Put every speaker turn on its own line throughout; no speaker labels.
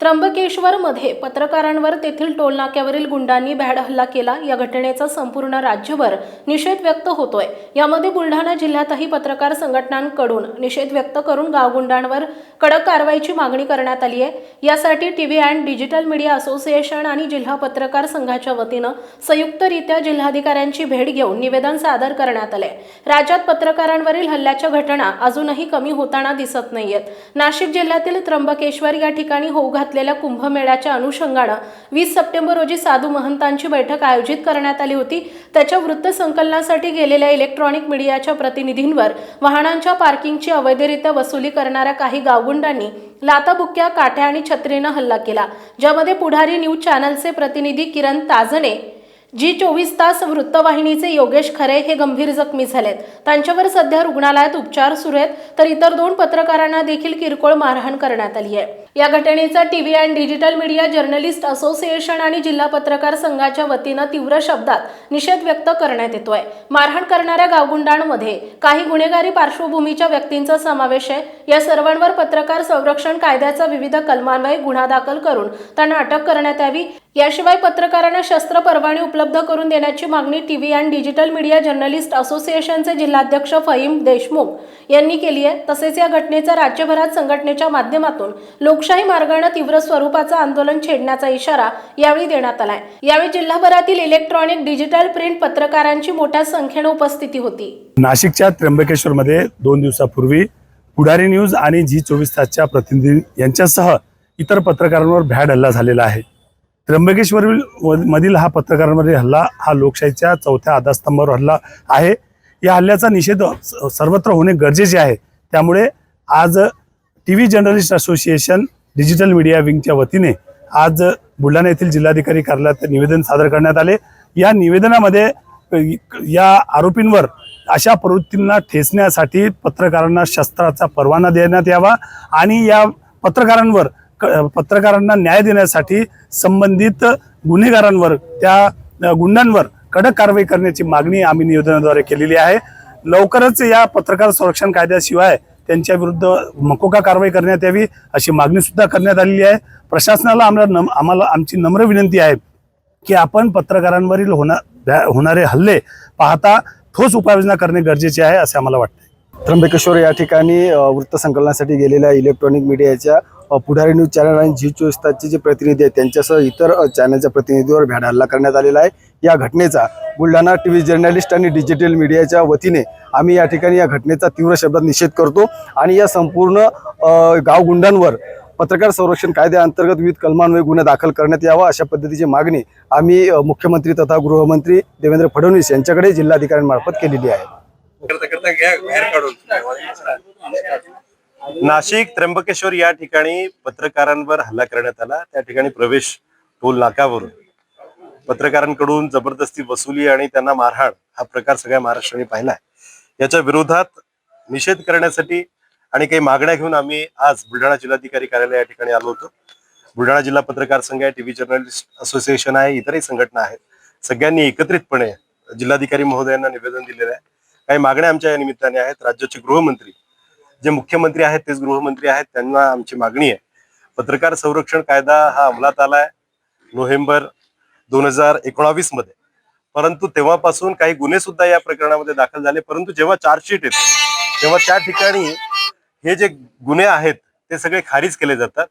त्र्यंबकेश्वरमध्ये पत्रकारांवर तेथील टोलनाक्यावरील गुंडांनी भ्याड हल्ला केला. या घटनेचा संपूर्ण राज्यभर निषेध व्यक्त होतोय. यामध्ये बुलढाणा जिल्ह्यातही पत्रकार संघटनांकडून निषेध व्यक्त करून गावगुंडांवर कडक कारवाईची मागणी करण्यात आली आहे यासाठी TV and digital media association आणि जिल्हा पत्रकार संघाच्या वतीनं संयुक्तरित्या जिल्हाधिकाऱ्यांची भेट घेऊन निवेदन सादर करण्यात आले राज्यात पत्रकारांवरील हल्ल्याच्या घटना अजूनही कमी होताना दिसत नाहीयेत. नाशिक जिल्ह्यातील त्र्यंबकेश्वर या ठिकाणी होऊ असलेल्या कुंभमेळ्याच्या अनुषंगानं वीस सप्टेंबर रोजी साधू महंतांची बैठक आयोजित करण्यात आली होती. त्याच्या वृत्तसंकलनासाठी गेलेल्या इलेक्ट्रॉनिक मीडियाच्या प्रतिनिधींवर वाहनांच्या पार्किंगची अवैधरित्या वसुली करणाऱ्या काही गावगुंडांनी लाताबुक्या काठ्या आणि छत्रीनं हल्ला केला ज्यामध्ये पुढारी न्यूज चॅनलचे प्रतिनिधी किरण ताजणे जी चोवीस तास वृत्तवाहिनीचे योगेश खरे हे गंभीर जखमी झालेत. त्यांच्यावर सध्या रुग्णालयात उपचार सुरू आहेत तर इतर दोन पत्रकारांना देखील किरकोळ मारहाण करण्यात आली आहे. या घटनेचा TV and digital media journalist association आणि जिल्हा पत्रकार संघाच्या वतीनं तीव्र शब्दात निषेध व्यक्त करण्यात येतोय. मारहाण करणाऱ्या गावगुंडांमध्ये काही गुन्हेगारी पार्श्वभूमीच्या व्यक्तींचा समावेश आहे. या सर्वांवर पत्रकार संरक्षण कायद्याचा विविध कलमान्वये गुन्हा दाखल करून त्यांना अटक करण्यात यावी. याशिवाय पत्रकारांना शस्त्र परवाने उपलब्ध करून देण्याची मागणी TV and digital media journalist असोसिएशनचे जिल्हाध्यक्ष फहीम देशमुख यांनी केली आहे. तसेच या घटनेचा राज्यभरात संघटनेच्या माध्यमातून लोकशाही मार्गाने तीव्र स्वरूपाचं आंदोलन छेडण्याचा इशारा यावेळी देण्यात आलाय. यावेळी जिल्हाभरातील इलेक्ट्रॉनिक डिजिटल प्रिंट पत्रकारांची मोठ्या संख्येने उपस्थिती होती.
नाशिकच्या त्र्यंबकेश्वरमध्ये दोन दिवसापूर्वी पुढारी न्यूज आणि जी चोवीस तासच्या प्रतिनिधी यांच्यासह इतर पत्रकारांवर भ्याड हल्ला झालेला आहे. त्र्यंबकेश्वर मधील हा पत्रकारांवरील हल्ला हा लोकशाहीच्या चौथ्या आधारस्तंभावर हल्ला आहे. या हल्ल्याचा निषेध सर्वत्र होणे गरजेचे आहे. त्यामुळे आज T V journalist association digital media विंगच्या वतीने आज बुलढाणा येथील जिल्हाधिकारी कार्यालयात निवेदन सादर करण्यात आले. या निवेदनामध्ये या आरोपींवर अशा प्रवृत्तींना ठेचण्यासाठी पत्रकारांना शस्त्राचा परवाना देण्यात यावा आणि या पत्रकारांवर पत्रकारांना न्याय देण्यासाठी संबंधित गुन्हेगारांवर त्या गुंडांवर कडक कारवाई करण्याची मागणी आम्ही निवेदनाद्वारे केलेली आहे. लवकरच या पत्रकार संरक्षण कायद्याशिवाय त्यांच्या विरुद्ध मकोका कारवाई करण्यात यावी अशी मागणी सुद्धा करण्यात आलेली आहे. प्रशासनाला आम्हाला नम आम्हाला आमची नम्र विनंती आहे की आपण पत्रकारांवरील होणा होणारे हल्ले पाहता ठोस उपाययोजना करणे गरजेचे आहे असे आम्हाला वाटते
त्र्यंबकेश्वर या ठिकाणी वृत्तसंकलनासाठी गेलेल्या इलेक्ट्रॉनिक मीडियाच्या पुढारी न्यूज चॅनल आणि झी चोवीस तासचे जे प्रतिनिधी आहेत त्यांच्यासह इतर चॅनलच्या प्रतिनिधीवर भ्याड हल्ला करण्यात आलेला आहे. या घटनेचा बुलढाणा टी व्ही जर्नलिस्ट आणि डिजिटल मीडियाच्या वतीने आम्ही या ठिकाणी या घटनेचा तीव्र शब्दात निषेध करतो आणि या संपूर्ण गावगुंडांवर पत्रकार संरक्षण कायद्याअंतर्गत विविध कलमांमुळे गुन्हा दाखल करण्यात यावा अशा पद्धतीची मागणी आम्ही मुख्यमंत्री तथा गृहमंत्री देवेंद्र फडणवीस यांच्याकडे जिल्हाधिकाऱ्यांमार्फत केलेली आहे.
करता करता घ्या बाहेर काढून नाशिक त्र्यंबकेश्वर या ठिकाणी पत्रकारांवर हल्ला करण्यात आला. त्या ठिकाणी प्रवेश टोल नाकावरून. पत्रकारांकडून जबरदस्ती वसुली आणि त्यांना मारहाण हा प्रकार सगळ्या महाराष्ट्राने पाहिला आहे. याच्या विरोधात निषेध करण्यासाठी आणि काही मागण्या घेऊन आम्ही आज बुलढाणा जिल्हाधिकारी कार्यालय या ठिकाणी आलो होतो. बुलढाणा जिल्हा पत्रकार संघ आहे टीव्ही जर्नलिस्ट असोसिएशन आहे इतरही संघटना आहेत. सगळ्यांनी एकत्रितपणे जिल्हाधिकारी महोदयांना निवेदन दिलेलं आहे. काही मागण्या आमच्या या निमित्ताने आहेत. राज्याचे गृहमंत्री जे मुख्यमंत्री आहेत तेच गृहमंत्री आहेत त्यांना आमची मागणी आहे. पत्रकार संरक्षण कायदा हा अंमलात आलाय नोव्हेंबर दोन हजार एकोणावीसमध्ये परंतु तेव्हापासून काही गुन्हे सुद्धा या प्रकरणामध्ये दाखल झाले. परंतु जेव्हा चार्जशीट येते तेव्हा त्या ठिकाणी हे जे गुन्हे आहेत ते सगळे खारिज केले जातात.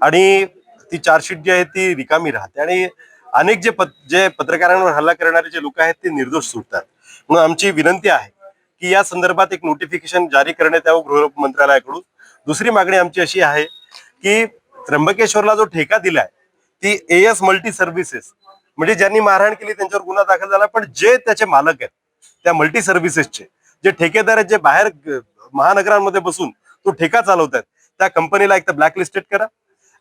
आणि ती चार्जशीट जी आहे ती रिकामी राहते. आणि अनेक जे पत जे पत्रकारांवर हल्ला करणारे जे लोक आहेत ते निर्दोष सुटतात. म्हणून आमची विनंती आहे की या संदर्भात एक नोटिफिकेशन जारी करण्यात यावं गृह मंत्रालयाकडून. दुसरी मागणी आमची अशी आहे की त्र्यंबकेश्वरला जो ठेका दिलाय ती एएस मल्टी सर्व्हिसेस म्हणजे ज्यांनी मारहाण केली त्यांच्यावर गुन्हा दाखल झाला पण जे त्याचे मालक आहेत त्या मल्टी सर्व्हिसेसचे जे ठेकेदार आहेत जे बाहेर महानगरांमध्ये बसून तो ठेका चालवतात त्या कंपनीला एक तर ब्लॅकलिस्टेड करा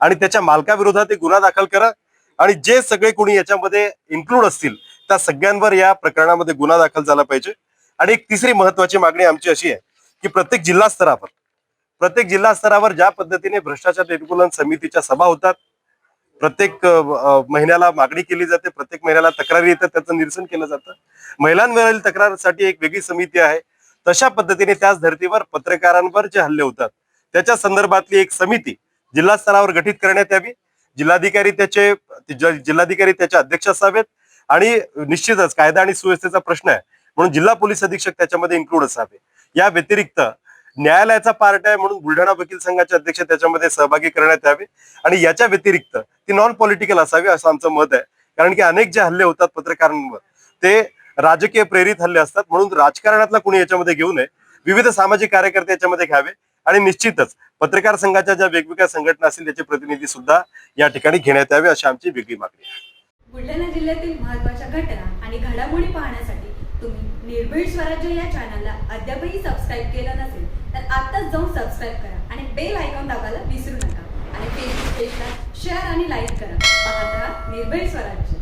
आणि त्याच्या मालकाविरोधात एक गुन्हा दाखल करा. आणि जे सगळे कोणी याच्यामध्ये इन्क्लूड असतील त्या सगळ्यांवर या प्रकरणामध्ये गुन्हा दाखल झाला पाहिजे. आणि एक तिसरी महत्वाची मागणी आमची अशी आहे की प्रत्येक जिल्हा स्तरावर प्रत्येक जिल्हा स्तरावर ज्या पद्धतीने भ्रष्टाचार निर्मूलन समितीच्या सभा होतात प्रत्येक महिन्याला मागणी केली जाते प्रत्येक महिन्याला तक्रारी येतात त्याचं निरसन केलं जातं. महिलांवरील तक्रारसाठी एक वेगळी समिती आहे. तशा पद्धतीने त्याच धर्तीवर पत्रकारांवर जे हल्ले होतात त्याच्या संदर्भातली एक समिती जिल्हा स्तरावर गठीत करण्यात यावी. जिल्हाधिकारी त्याचे जिल्हाधिकारी त्याचे अध्यक्ष असावेत. आणि निश्चितच कायदा आणि सुव्यवस्थेचा प्रश्न आहे. म्हणून जिल्हा पोलीस अधीक्षक त्याच्यामध्ये इन्क्लूड असावे. या व्यतिरिक्त न्यायालयाचा पार्ट आहे म्हणून बुलढाणा वकील संघाचे अध्यक्ष त्याच्यामध्ये सहभागी करण्यात यावे. आणि याच्या व्यतिरिक्त ती नॉन पॉलिटिकल असावी असं आमचं मत आहे. कारण की अनेक जे हल्ले होतात पत्रकारांवर ते राजकीय प्रेरित हल्ले असतात. म्हणून राजकारणातला कुणी याच्यामध्ये घेऊ नये. विविध सामाजिक कार्यकर्ते याच्यामध्ये घ्यावे. आणि निश्चितच पत्रकार संघाच्या ज्या वेगवेगळ्या संघटना असतील त्याचे प्रतिनिधी सुद्धा या ठिकाणी घेण्यात यावे अशी आमची वेगळी मागणी आहे.
बुलढाणा जिल्ह्यातील महत्त्वाच्या घटना आणि घडामोडी पाहण्यासाठी तुम्ही निर्भीड स्वराज्य या चॅनलला अद्यापही सबस्क्राईब केलं नसेल तर आत्ताच जाऊन सबस्क्राईब करा आणि बेल आयकॉन दाबायला विसरू नका. आणि फेसबुक पेजला शेअर आणि लाईक करा. पाहत राहा निर्भीड स्वराज्य.